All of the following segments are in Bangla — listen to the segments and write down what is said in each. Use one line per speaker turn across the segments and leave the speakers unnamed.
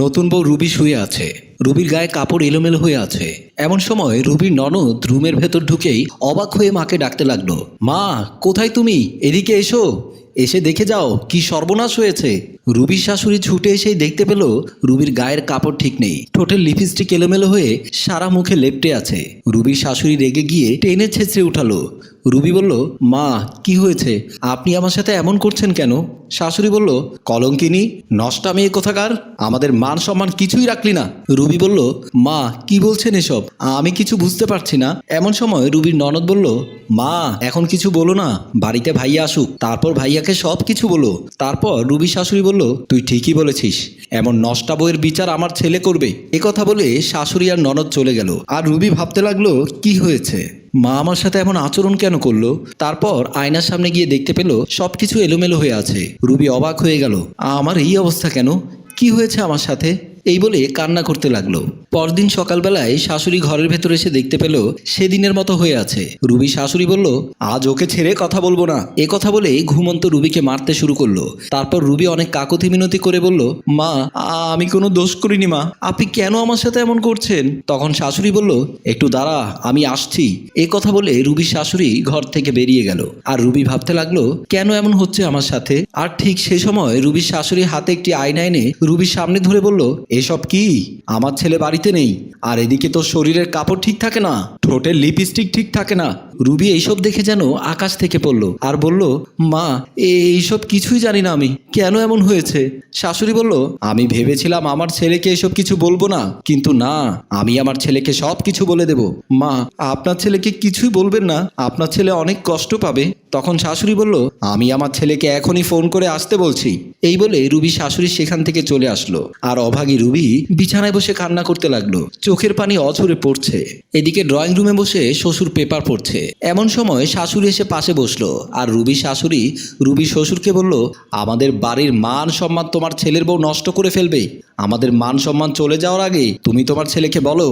নতুন বউ রুবি শুয়ে আছে। রুবির গায়ে কাপড় এলোমেলো হয়ে আছে। এমন সময় রুবির ননদ রুমের ভেতর ঢুকেই অবাক হয়ে মাকে ডাকতে লাগল। মা, কোথায় তুমি? এদিকে এসো। এসে দেখে যাও কি সর্বনাশ হয়েছে। রুবির শাশুড়ি ছুটে এসেই দেখতে পেল রুবির গায়ের কাপড় ঠিক নেই। ঠোঁটের লিপস্টিক এলোমেলো হয়ে সারা মুখে লেপটে আছে। রুবির শাশুড়ি রেগে গিয়ে টেনে ছেঁচড়ে উঠালো। রুবি বলল, মা, কি হয়েছে? আপনি আমার সাথে এমন করছেন কেন? শাশুড়ি বলল, কলঙ্কিনী নষ্টা মেয়ে কোথাকার? আমাদের মান সম্মান কিছুই রাখলি না। রুবি বলল, মা, কি বলছেন এসব? আমি কিছু বুঝতে পারছি না। এমন সময় রুবির ননদ বলল, মা, এখন কিছু বলো না। বাড়িতে ভাইয়া আসুক, তারপর ভাইয়াকে সব কিছু বলো। তারপর রুবি শাশুড়ি বলল তুই ঠিকই বলেছিস। এমন নষ্টা বইয়ের বিচার আমার ছেলে করবে। কথা বলে শাশুড়ি আর ননদ চলে গেল। আর রুবি ভাবতে লাগল, কি হয়েছে? মা আমার সাথে এমন আচরণ কেন করল? তারপর আয়নার সামনে গিয়ে দেখতে পেল, সবকিছু এলোমেলো হয়ে আছে। রুবি অবাক হয়ে গেল, আমার এই অবস্থা কেন? কি হয়েছে আমার সাথে? এই বলে কান্না করতে লাগল। পরদিন সকালবেলায় শাশুড়ি ঘরের ভেতরে এসে দেখতে পেল সেদিনের মতো হয়ে আছে। রুবি শাশুড়ি বলল, আজ ওকে ছেড়ে কথা বলব না। এ কথা বলে ঘুমন্ত রুবিকে মারতে শুরু করল। তারপর রুবি অনেক কাকতি মিনতি করে বলল, মা, আমি কোনো দোষ করিনি, মা। আপনি কেন আমার সাথে এমন করছেন? তখন শাশুড়ি বলল, একটু দাঁড়া, আমি আসছি। এ কথা বলে রুবির শাশুড়ি ঘর থেকে বেরিয়ে গেল। আর রুবি ভাবতে লাগল, কেন এমন হচ্ছে আমার সাথে? আর ঠিক সেই সময় রুবির শাশুড়ি হাতে একটি আয়না এনে রুবির সামনে ধরে বলল, এসব কি? আমার ছেলে বাড়িতে নেই। আর এদিকে তোর শরীরের কাপড় ঠিক থাকে না। ঠোঁটের লিপস্টিক ঠিক থাকে না। রুবি এইসব দেখে যেন আকাশ থেকে পড়ল আর বলল, মা এইসব কিছুই জানি না আমি। কেন এমন হয়েছে? শাশুড়ি বলল, আমি ভেবেছিলাম আমার ছেলেকে এসব কিছু বলব না, কিন্তু না, আমি আমার ছেলেকে সব কিছু বলে দেব। মা, আপনার ছেলেকে কিছুই বলবেন না, আপনার ছেলে অনেক কষ্ট পাবে। তখন শাশুড়ি বলল, আমি আমার ছেলেকে এখনই ফোন করে আসতে বলছি। এই বলে রুবি শাশুড়ি সেখান থেকে চলে আসলো। আর অভাগী রুবি বিছানায় বসে কান্না করতে লাগল। চোখের পানি অঝরে পড়ছে। এদিকে ড্রয়িং রুমে বসে শ্বশুর পেপার পড়ছে। এমন সময় শাশুড়ি এসে পাশে বসল, আর রুবি শাশুড়ি, রুবি শ্বশুরকে বলল, আমাদের বাড়ির মান সম্মান তোমার ছেলের বউ নষ্ট করে ফেলবে। আমাদের মান সম্মান চলে যাওয়ার আগে তুমি তোমার ছেলেকে বলো,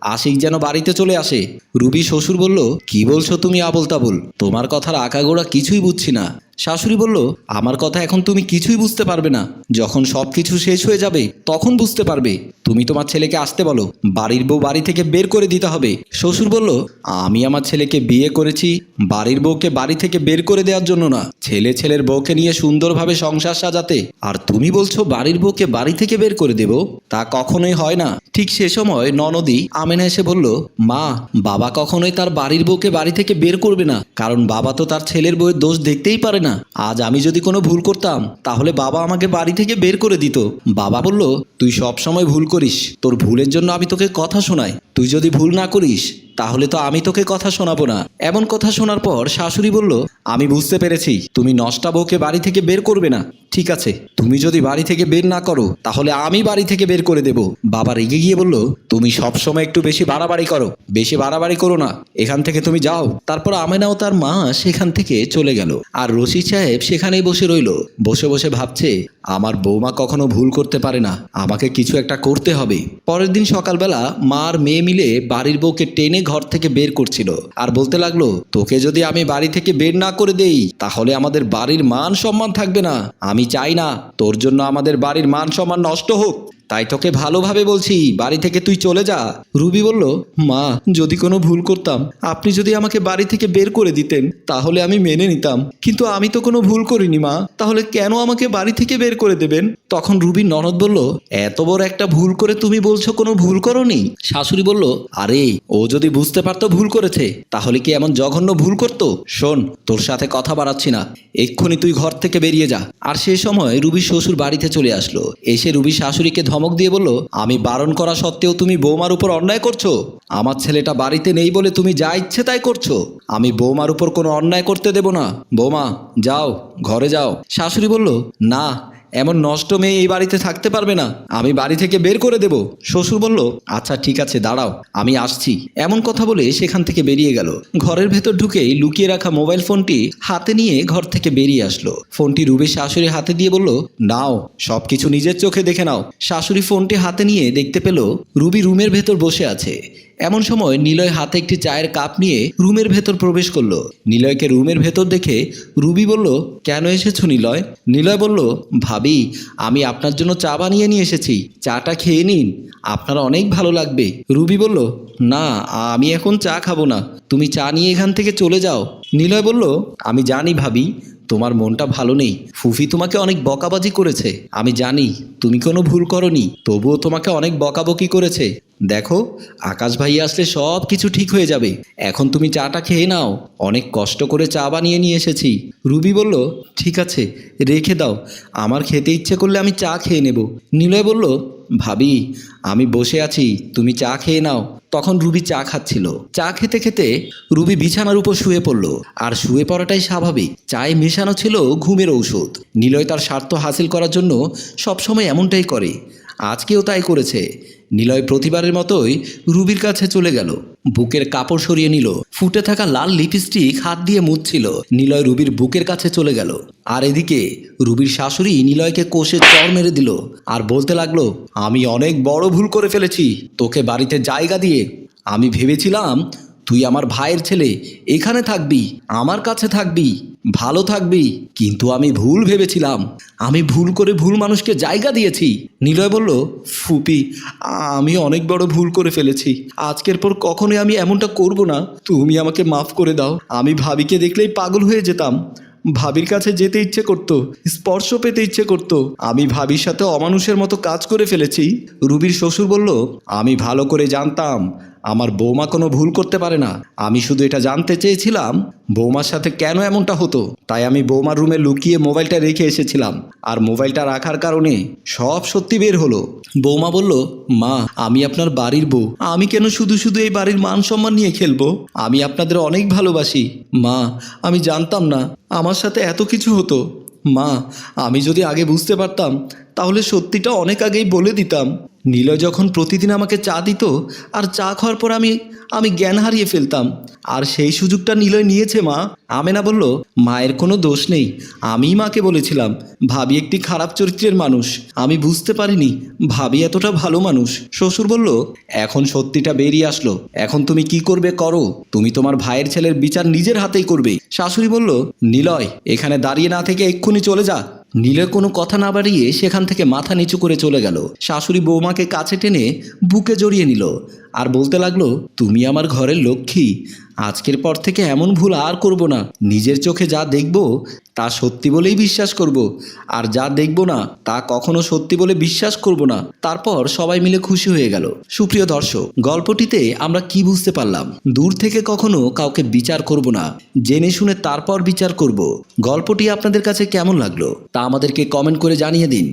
আশিক যেন বাড়িতে চলে আসে। রুবি শ্বশুর বলল, কি বলছো তুমি আবল তাবল তোমার কথার আঁকাগোড়া কিছুই বুঝছি না। শাশুড়ি বলল, আমার কথা এখন তুমি কিছুই বুঝতে পারবে না। যখন সব কিছু শেষ হয়ে যাবে, তখন বুঝতে পারবে। তুমি তোমার ছেলেকে আসতে বলো, বাড়ির বউ বাড়ি থেকে বের করে দিতে হবে। শ্বশুর বলল, আমি আমার ছেলেকে বিয়ে করেছি, বাড়ির বউকে বাড়ি থেকে বের করে দেওয়ার জন্য না। ছেলে ছেলের বউকে নিয়ে সুন্দরভাবে সংসার সাজাতে। আর তুমি বলছো বাড়ির বউকে বাড়ি থেকে বের করে দেব, তা কখনোই হয় না। ঠিক সে সময় ননদী আমেনা এসে বলল, মা, বাবা কখনোই তার বাড়ির বউকে বাড়ি থেকে বের করবে না, কারণ বাবা তো তার ছেলের বউয়ের দোষ দেখতেই পারে না। আজ আমি যদি কোনো ভুল করতাম, তাহলে বাবা আমাকে বাড়ি থেকে বের করে দিত। বাবা বলল, তুই সব সময় ভুল করিস। তোর ভুলের জন্য আমি তোকে কথা শোনাই। তুই যদি ভুল না করিস তাহলে তো আমি তোকে কথা শোনাবো না। এমন কথা শোনার পর শাশুড়ি বলল, আমি বুঝতে পেরেছি, তুমি নষ্টা বউকে বাড়ি থেকে বের করবে না। ঠিক আছে, তুমি যদি বাড়ি থেকে বের না করো, তাহলে আমি বাড়ি থেকে বের করে দেব। বাবা রেগে গিয়ে বলল, তুমি সব সময় একটু বেশি বাড়াবাড়ি করো, বেশি বাড়াবাড়ি করো না। এখান থেকে তুমি যাও। তারপর আমেনাও তার মা সেখান থেকে চলে গেল। আর রশিদ সাহেব সেখানেই বসে রইল। বসে বসে ভাবছে, আমার বৌমা কখনো ভুল করতে পারে না, আমাকে কিছু একটা করতে হবে। পরের দিন সকালবেলা মা আর মেয়ে মিলে বাড়ির বউকে টেনে ঘর থেকে বের করছিল। আর বলতে লাগল, তোকে যদি আমি বাড়ি থেকে বের না করে দেই, তাহলে আমাদের বাড়ির মান সম্মান থাকবে না। আমি চাই না তোর জন্য আমাদের বাড়ির মান সম্মান নষ্ট হোক। তাই তোকে ভালোভাবে বলছি, বাড়ি থেকে তুই চলে যা। রুবি বলল, মা, যদি কোনো ভুল করতাম, আপনি যদি আমাকে বাড়ি থেকে বের করে দিতেন, তাহলে আমি মেনে নিতাম। কিন্তু আমি তো কোনো ভুল করিনি, মা। তাহলে কেন আমাকে বাড়ি থেকে বের করে দেবেন? তখন রুবির ননদ বলল, এত বড় একটা ভুল করে তুমি বলছো কোনো ভুল করনি? শাশুড়ি বলল, আরে, ও যদি বুঝতে পারতো ভুল করেছে, তাহলে কি এমন জঘন্য ভুল করতো? শোন, তোর সাথে কথা বাড়াচ্ছি না। এক্ষুনি তুই ঘর থেকে বেরিয়ে যা। আর সেই সময় রুবির শ্বশুর বাড়িতে চলে আসলো। এসে রুবির শাশুড়িকে ধমক দিয়ে বলল, আমি বারণ করা সত্ত্বেও তুমি বৌমার উপর অন্যায় করছ। আমার ছেলেটা বাড়িতে নেই বলে তুমি যা ইচ্ছে তাই করছ। আমি বৌমার উপর কোনো অন্যায় করতে দেব না। বৌমা, যাও, ঘরে যাও। শাশুড়ি বলল, না এমন নষ্ট মেয়ে এই বাড়িতে থাকতে পারবে না। আমি বাড়ি থেকে বের করে দেব। শ্বশুর বলল আচ্ছা ঠিক আছে, দাঁড়াও, আমি আসছি। এমন কথা বলে সেখান থেকে বেরিয়ে গেল। ঘরের ভেতর ঢুকেই লুকিয়ে রাখা মোবাইল ফোনটি হাতে নিয়ে ঘর থেকে বেরিয়ে আসলো। ফোনটি রুবির শাশুড়ি হাতে দিয়ে বলল, নাও, সবকিছু নিজের চোখে দেখে নাও। শাশুড়ি ফোনটি হাতে নিয়ে দেখতে পেল, রুবি রুমের ভেতর বসে আছে। এমন সময় নিলয় হাতে একটি চায়ের কাপ নিয়ে রুমের ভেতর প্রবেশ করল। নিলয়কে রুমের ভেতর দেখে রুবি বলল, কেন এসেছ নিলয়? নিলয় বলল, ভাবি, আমি আপনার জন্য চা বানিয়ে নিয়ে এসেছি। চাটা খেয়ে নিন, আপনার অনেক ভালো লাগবে। রুবি বলল, না, আমি এখন চা খাব না, তুমি চা নিয়ে এখান থেকে চলে যাও। নিলয় বলল, আমি জানি ভাবি, তোমার মনটা ভালো নেই। ফুফি তোমাকে অনেক বকাবাজি করেছে। আমি জানি, তুমি কোনো ভুল করনি, তবুও তোমাকে অনেক বকাবকি করেছে। দেখো, আকাশ ভাই আসলে সব কিছু ঠিক হয়ে যাবে। এখন তুমি চাটা খেয়ে নাও। অনেক কষ্ট করে চা বানিয়ে নিয়ে এসেছি। রুবি বলল, ঠিক আছে, রেখে দাও। আমার খেতে ইচ্ছে করলে আমি চা খেয়ে নেব। নিলয় বলল, ভাবি, আমি বসে আছি, তুমি চা খেয়ে নাও। তখন রুবি চা খাচ্ছিল। চা খেতে খেতে রুবি বিছানার উপর শুয়ে পড়ল। আর শুয়ে পড়াটাই স্বাভাবিক। চায়ে মেশানো ছিল ঘুমের ঔষধ। নিলয় তার স্বার্থ হাসিল করার জন্য সবসময় এমনটাই করে। আজকেও তাই করেছে। নিলয় প্রতিবারের মতোই রুবির কাছে চলে গেল। বুকের কাপড় সরিয়ে নিল। ফুটে থাকা লাল লিপস্টিক হাত দিয়ে মুছছিল। নিলয় রুবির বুকের কাছে চলে গেল। আর এদিকে রুবির শাশুড়ি নিলয়কে কোষে চর মেরে দিল। আর বলতে লাগল, আমি অনেক বড় ভুল করে ফেলেছি। তোকে বাড়িতে জায়গা দিয়ে। আমি ভেবেছিলাম তুই আমার ভাইয়ের ছেলে, এখানে থাকবি, আমার কাছে থাকবি, ভালো থাকবি, কিন্তু আমি ভুল ভেবেছিলাম। আমি ভুল করে ভুল মানুষকে জায়গা দিয়েছি। নিলয় বলল, ফুপি, আমি অনেক বড় ভুল করে ফেলেছি। আজকের পর কখনোই আমি এমনটা করব না। তুমি আমাকে মাফ করে দাও। আমি ভাবিকে দেখলেই পাগল হয়ে যেতাম। ভাবির কাছে যেতে ইচ্ছে করত, স্পর্শ পেতে ইচ্ছে করত। আমি ভাবির সাথে অমানুষের মতো কাজ করে ফেলেছি। রুবির শ্বশুর বলল, আমি ভালো করে জানতাম। আমার বৌমা কোনো ভুল করতে পারে না। আমি শুধু এটা জানতে চেয়েছিলাম, বৌমার সাথে কেন এমনটা হতো? তাই আমি বৌমার রুমে লুকিয়ে মোবাইলটা রেখে এসেছিলাম। আর মোবাইলটা রাখার কারণে সব সত্যি বের হলো। বৌমা বলল, মা, আমি আপনার বাড়ির বউ। আমি কেন শুধু শুধু এই বাড়ির মান সম্মান নিয়ে খেলব? আমি আপনাদের অনেক ভালোবাসি। মা, আমি জানতাম না আমার সাথে এত কিছু হতো। মা, আমি যদি আগে বুঝতে পারতাম, তাহলে সত্যিটা অনেক আগেই বলে দিতাম। নীলয় যখন প্রতিদিন আমাকে চা দিত, আর চা খাওয়ার পর আমি আমি জ্ঞান হারিয়ে ফেলতাম। আর সেই সুযোগটা নিলয় নিয়েছে, মা। আমেনা বলল, মায়ের কোনো দোষ নেই। আমিই মাকে বলেছিলাম, ভাবি একটি খারাপ চরিত্রের মানুষ। আমি বুঝতে পারিনি, ভাবি এতটা ভালো মানুষ। শ্বশুর বলল, এখন সত্যিটা বেরিয়ে আসলো। এখন তুমি কি করবে করো। তুমি তোমার ভাইয়ের ছেলের বিচার নিজের হাতেই করবে। শাশুড়ি বলল, নিলয়, এখানে দাঁড়িয়ে না থেকে এক্ষুনি চলে যা। নীলের কোনো কথা না বাড়িয়ে সেখান থেকে মাথা নিচু করে চলে গেল। শাশুড়ি বৌমাকে কাছে টেনে বুকে জড়িয়ে নিল। আর বলতে লাগল, তুমি আমার ঘরের লক্ষ্মী। আজকের পর থেকে এমন ভুল আর করব না। নিজের চোখে যা দেখব তা সত্যি বলেই বিশ্বাস করব। আর যা দেখব না, তা কখনো সত্যি বলে বিশ্বাস করব না। তারপর সবাই মিলে খুশি হয়ে গেল। সুপ্রিয় দর্শক, গল্পটিতে আমরা কি বুঝতে পারলাম? দূর থেকে কখনো কাউকে বিচার করব না। জেনে শুনে তারপর বিচার করব। গল্পটি আপনাদের কাছে কেমন লাগল তা আমাদেরকে কমেন্ট করে জানিয়ে দিন।